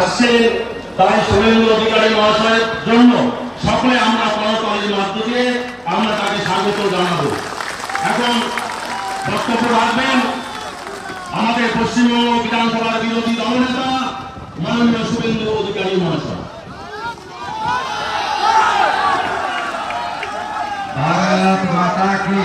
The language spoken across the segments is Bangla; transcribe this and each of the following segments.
আসছে তাই শুভেন্দু অধিকারী মহাশয়ের জন্য সকলে আমরা করতালির মধ্য দিয়ে আমরা তাকে স্বাগত জানাবো এখন বক্তব্য রাখবেন আমাদের পশ্চিমবঙ্গ বিধানসভার বিরোধী দলনেতা মাননীয় শুভেন্দু অধিকারী মহাশয় भारत माता की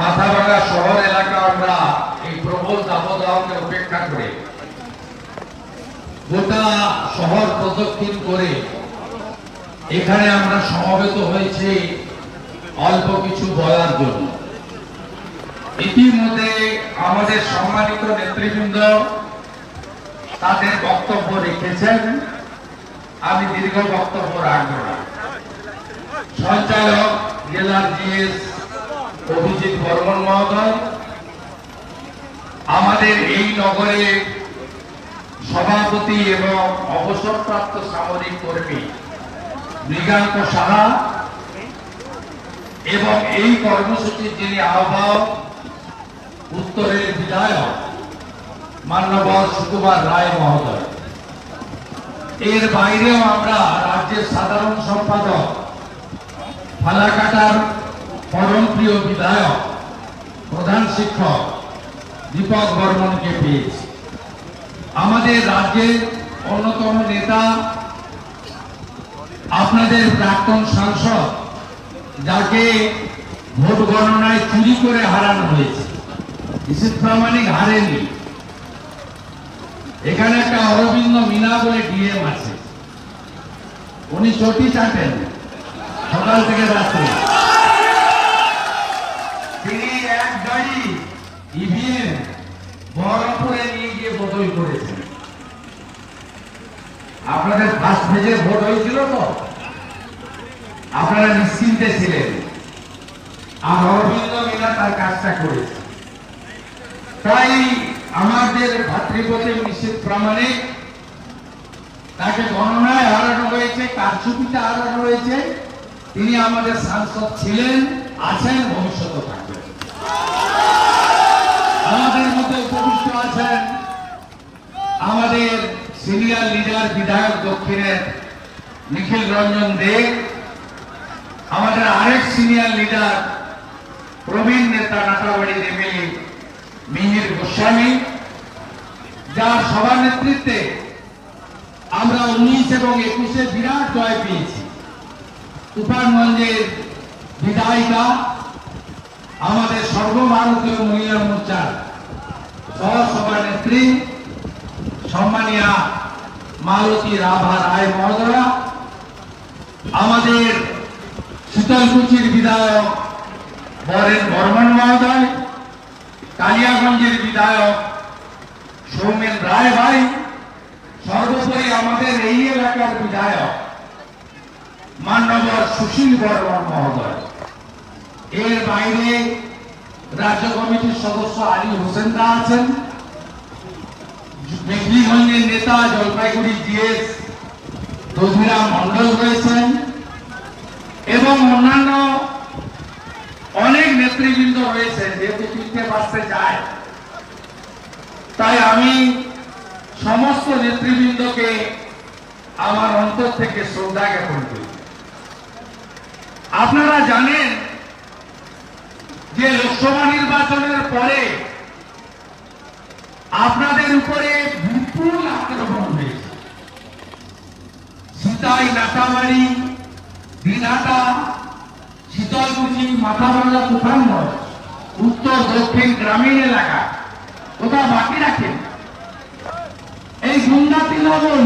মাথাভাঙা শহর এলাকা আমরা এই প্রবল দাবদাহকে উপেক্ষা করে। গোটা শহর প্রদক্ষিণ করে এখানে আমরা সমবেত হয়েছি অল্প কিছু বলার জন্য। ইতিমধ্যে আমাদের সম্মানিত নেতৃবৃন্দ তাদের বক্তব্য রেখেছেন। আমি দীর্ঘ বক্তব্য রাখব না। সঞ্চালক জেলার জিএস অভিজিৎ বর্মন মহোদয়, আমাদের এই নগরে সভাপতি এবং অবসরপ্রাপ্ত সামরিক কর্মী মৃগাঙ্ক সাহা এবং এই কর্মসূচির যিনি আহ্বায়ক, উত্তরের বিধায়ক মান্যবর সুকুমার রায় মহোদয়। এর বাইরেও আমরা রাজ্যের সাধারণ সম্পাদক ফালাকাটার পরম প্রিয় বিধায়ক, প্রধান শিক্ষক দীপক বর্মনকে পেয়েছি আমাদের রাজ্যের অন্যতম নেতা, আপনাদের প্রাক্তন সাংসদ, যাকে ভোট গণনায় চুরি করে হারানো হয়েছে। বিশেষ প্রামাণিক হারেনি এখানে একটা অরবিন্দ মিনা বলে ডিএম আছে। উনি চটি চাটেন। সকাল থেকে রাত্রে তিনি এক গাড়ি ইভিএম বহরমপুরে বদল করেছেন আপনাদের ফার্স্ট ফেজে ভোট হয়েছিল তো? আপনারা নিশ্চিন্তে ছিলেন। আর অরবিন্দ মিনা তার কাজটা করেছে। তাই আমাদের ভাতৃপতি নিশ্চিত প্রামাণিক তাকে গণনায় হারানো হয়েছে, কারচুপিতে হারানো হয়েছে। তিনি আমাদের সাংসদ ছিলেন, আছেন ভবিষ্যতে থাকবেন আমাদের মধ্যে উপবিষ্ট আছেন আমাদের সিনিয়র লিডার বিধায়ক দক্ষিণের নিখিল রঞ্জন দে, আমাদের আরেক সিনিয়র লিডার প্রবীণ নেতা নাটাবাড়ির এমএলএ মিহির গোস্বামী, যার সভা নেতৃত্বে আমরা উনিশ এবং একুশে বিরাট জয় পেয়েছি। তুফানগঞ্জের বিধায়িকা, আমাদের সর্বভারতীয় মহিলা মোর্চার সহসভানেত্রী সম্মানিয়া মালতী রাভা রায় মহোদয়া, আমাদের শীতলকুচির বিধায়ক বরেন বর্মন মহোদয়, কালিয়াগঞ্জের বিধায়ক সৌমেন রায় ভাই, সর্বোপরি আমাদের এই এলাকার বিধায়ক মান্যবর সুশীল বর্মন মহোদয়। এর বাইরে রাজ্য কমিটির সদস্য আলী হোসেন দা আছেন। মেঘলিগঞ্জের নেতা জলপাইগুড়ি জিএস দধিরাম মন্ডল রয়েছেন এবং অন্যান্য অনেক নেতৃবৃন্দ রয়েছেন, যেহেতু তিনটে বাঁচতে যায় তাই আমি সমস্ত নেতৃবৃন্দকে আমার অন্তর থেকে শ্রদ্ধা জ্ঞাপন করি। আপনারা জানেন যে লোকসভা নির্বাচনের পরে আপনাদের উপরে বিপুল আক্রমণ হয়েছে। সীতাই নাটামারি দিনহাটা শীতলকুচি মাথাভাঙ্গা তুফানগঞ্জ উত্তর, দক্ষিণ গ্রামীণ এলাকা। কোথাও বাকি রাখেন? এই গুন্ডা তৃণমূল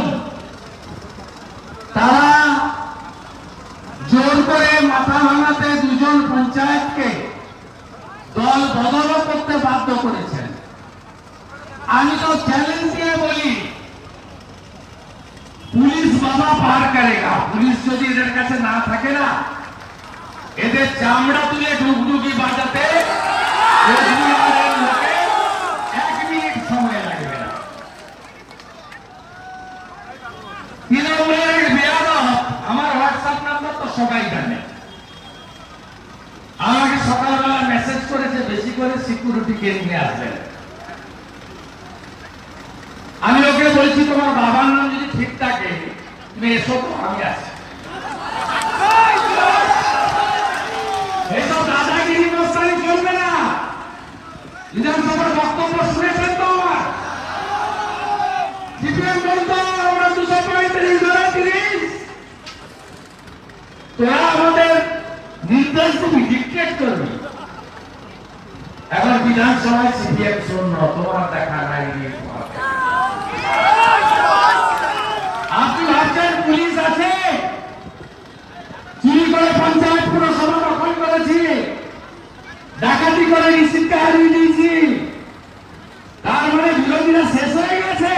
তারা জোর করে মাথা ভাঙাতে দুজন পঞ্চায়েতকে দল বদল করতে বাধ্য করেছেন। আমি তো চ্যালেঞ্জ দিয়ে বলি, পুলিশ বাবা পার করেগা। পুলিশ যদি এদের কাছে না থাকে না, এদের চামড়া তুলে ডুগডুগি বাজাতে আমাকে সকালবেলা মেসেজ করেছে, বেশি করে সিকিউরিটি কে নিয়ে আসবেন। আমি ওকে বলছি, তোমার বাবার নাম যদি ঠিক থাকে, তুমি এসো তো আমি আছি। এইসব দাদাগিরি চলবে না। বিধানসভার বক্তব্য শুনেছেন তো সিপিএম বলতো, আমরা দুশো পঁয়ত্রিশ ধরে তোরা আমাদের নির্দেশ দিবি ডিক্টেট করবি। এখন বিধানসভায় সিপিএম শূন্য, তোমার দেখা নাই তোমার আপনি ভাবছেন পুলিশ আছে চুরি করে পঞ্চায়েত পুরসভা দখল করেছি। ডাকাতি করে রিসিপ্টকে হারিয়ে দিয়েছি। তার মানে বিরোধীরা শেষ হয়ে গেছে।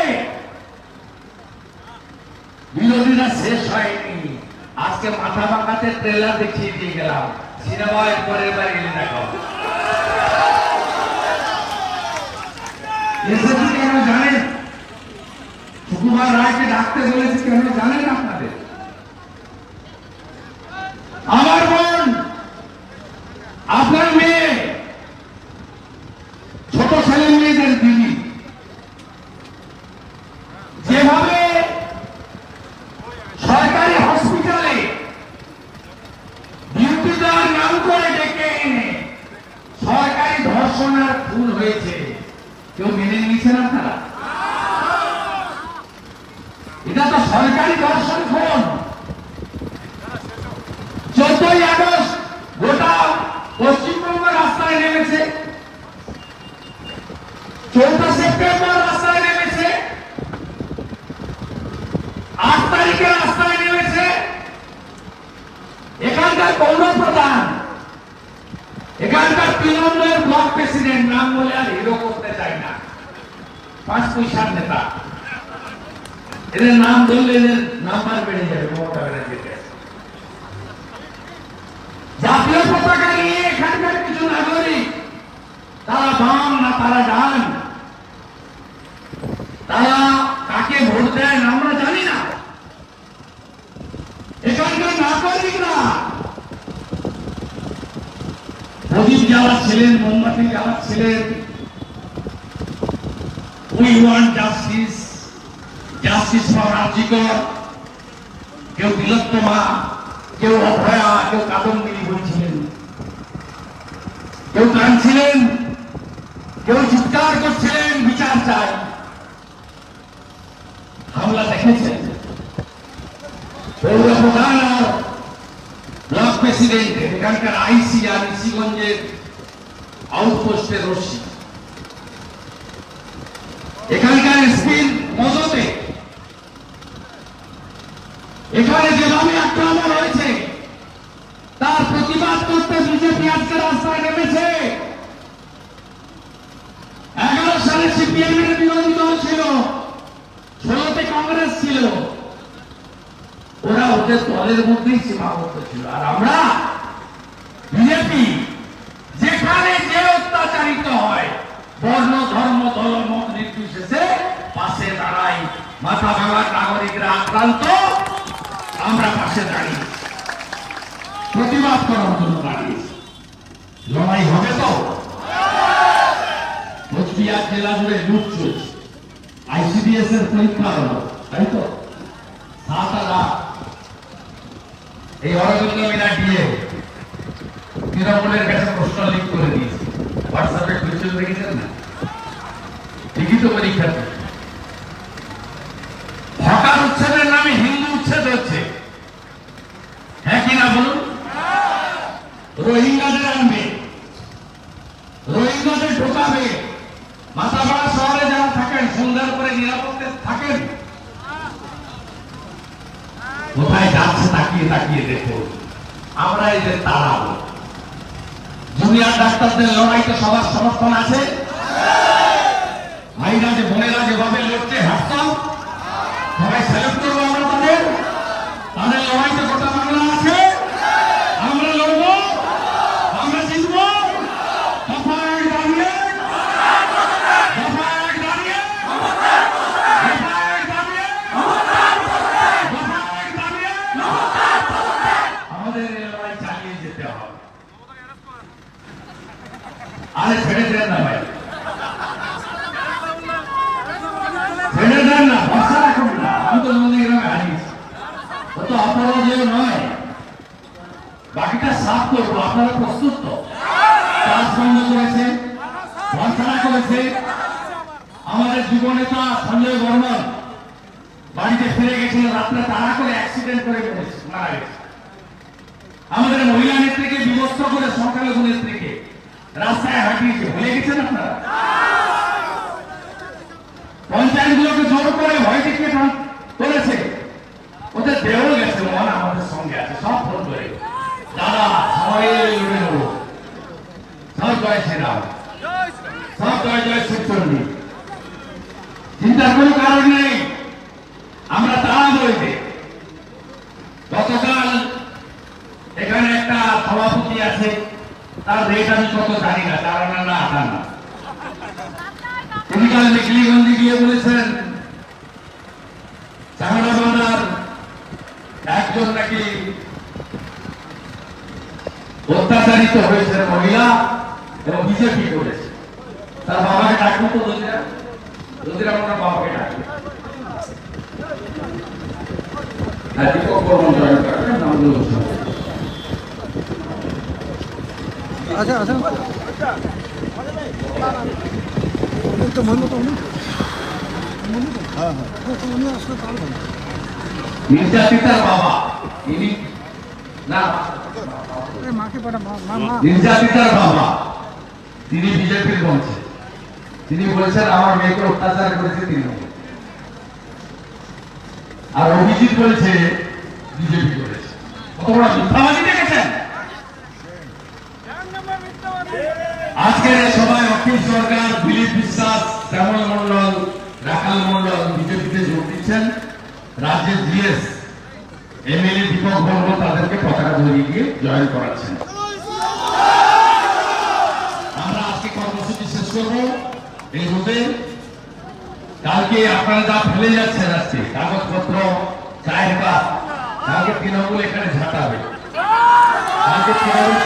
বিরোধীরা শেষ হয়নি। আজকে মাথা বাঁকাতে ট্রেলার দেখিয়ে দিয়ে গেলাম। সিনেমায় পরের বার গেলে দেখো। এসেছি কেন জানেন? সুকুমার রায়কে ডাকতে বলেছি, কেন জানেন আপনাদের আমার বোন আপনার মেয়ে ছোট ছেলে মেয়েদের দিদি যেভাবে সরকারি হসপিটালে ডিউটি দেওয়ার নাম করে ডেকে এনে সরকারি ধর্ষণের খুন হয়েছে কেউ নিয়েছেন আপনারা এটা তো সরকারি দর্শন খুন চোদ্দই আগস্ট গোটা পশ্চিমবঙ্গ রাস্তায় নেমেছে। চৌঠা সেপ্টেম্বর রাস্তায় নেমেছে। আট তারিখে রাস্তায় নেমেছে। এখানকার পৌর প্রধান এখানকার তৃণমূলের ব্লক প্রেসিডেন্ট, নাম বলে আর হিরো পাঁচ পয়সার নেতা। এদের নাম ধরলে এদের নাম্বার বেড়ে যাবে মমতা ব্যানার্জিতে জাতীয় পতাকা নিয়ে এখানকার কিছু নাগরিক, তারা বাম না তারা ডান? তারা কাকে ভোট দেন আমরা জানি না। এখানকার নাগরিকরা প্রদীপ জ্বালাচ্ছিলেন মোমবাতি জ্বালাচ্ছিলেন। We want justice justice for রাজিকর কেউ তিলোত্তমা কেউ অভয়া, কেউ কাদম্বিনী বলছিলেন কেউ কাঁদছিলেন কেউ চিৎকার করছিলেন, বিচার চাই। হামলা দেখেছেন। পৌর প্রধান আর ব্লক প্রেসিডেন্ট, এখানকার আইসি আর ঋষিগঞ্জের আউটপোস্টের রশ্মি এখানকার এসপির মদতে এখানে যেভাবে আক্রমণ হয়েছে, তার প্রতিবাদ করতে বিজেপি আজকে রাস্তায় নেমেছে। এগারো সালে সিপিএম এর বিরোধী দল ছিল, ষোলোতে কংগ্রেস ছিল। ওরা ওদের দলের মধ্যেই সীমাবদ্ধ ছিল। আর আমরা বিজেপি, যেখানে যে অত্যাচারিত হয় বর্ণ ধর্ম দল মত নির্বিশেষে পাশে দাঁড়াই মাথা ভাঙার নাগরিকরা আক্রান্ত। আমরা পাশে দাঁড়িয়ে প্রতিবাদ করার জন্য দাঁড়িয়েছি লড়াই হবে তো? কোচবিহার জেলা জুড়ে লুট চলছে। আইসিডিএস এর পরীক্ষা হলো, তাই তো? সাত হাজার এই অরবিন্দ মিনা ডিএ, তৃণমূলের কাছে প্রশ্ন লিক করে দিয়েছে হোয়াটসঅ্যাপে কুইশ্চেন দেখেছেন না লিখিত পরীক্ষাতে হকার উচ্ছেদের নামে হিন্দু উচ্ছেদ হচ্ছে। হ্যাঁ কি না বলুন? রোহিঙ্গাদের আনবে। রোহিঙ্গাদের ঢোকাবে। মাথাভাড়া শহরে যারা থাকেন সন্ধ্যার পরে নিরাপত্তে থাকেন। কোথায় যাচ্ছে তাকিয়ে তাকিয়ে দেখো। আমরা এদের তাড়াবো জুনিয়র ডাক্তারদের লড়াইতে সবার সমর্থন আছে। ভাইরা যে বোনেরা যেভাবে লড়ছে হাসতাম সবাই সেলেক্ট করব আমরা তাদের তাদের লড়াইতে গোটা বাংলা আছে আমরা লড়বো আমরা জিতবো দফা এক দাঁড়িয়ে দফা এক দাঁড়িয়ে দফা এক দাঁড়িয়ে দফা এক দাঁড়িয়ে আমাদের এই লড়াই চালিয়ে যেতে হবে আরে ছেড়ে দেন না ভাই ছেড়ে দেন না ভরসা রাখুন না আমি তো তোমাদের এরকম হারিয়েছি ও তো অপরাজয় নয় বাকিটা সাফ করব আপনারা প্রস্তুত তো কাজ বন্ধ করেছে ভরসা করেছে। আমাদের যুব নেতা সঞ্জয় বর্মন বাড়িতে ফিরে গেছিল, রাত্রে তাড়া করে অ্যাক্সিডেন্ট করে মারা গেছে। আমাদের মহিলা নেত্রীকে বিবস্ত্র করে সংখ্যালঘু নেত্রীকে রাস্তায় হাঁটিয়েছে। ভুলে গেছেন আপনারা? পঞ্চায়েতগুলোকে জোর করে ভয় দেখিয়ে ঠান- করেছে ওদের দেহ গেছে মন আমাদের সঙ্গে আছে সব ফোন করে দাদা সবাই লড়ে নেব সব জয় শ্রীরাম সব জয় জয় শিবচন্ডী চিন্তার কোনো কারণ নেই আমরা তারা বলতে গতকাল এখানে একটা সভাপতি আছে তার রেট আমি কত জানি না তার না না আটা তিনি কাল নিকলিগঞ্জে গিয়ে বলেছেন চামড়া একজন নাকি অত্যাচারিত হয়েছে মহিলা এবং বিজেপি করেছে। তার বাবাকে ডাকবো তো দলিরা ওনার বাবাকে ডাকবে। আর দীপক বর্মন জয়েন করবেন নামগুলো ঘোষণা করবেন। আচ্ছা আচ্ছা তো মনে তো মনে হ্যাঁ হ্যাঁ তো উনি আসলে তাহলে ভালো নির্যাতিতার বাবা। তিনি না তিনি বিজেপির মঞ্চে তিনি বলেছেন, আমার মেয়েকে অত্যাচার করেছে তৃণমূল। আর অভিজিৎ বলেছে, বিজেপি করেছে। কত বড় কালকে আপনারা যা ফেলে যাচ্ছেন আজকে, কাগজপত্র, চায়ের কাপ, কালকে তৃণমূল এখানে ঝাঁটাবে। কালকে তৃণমূল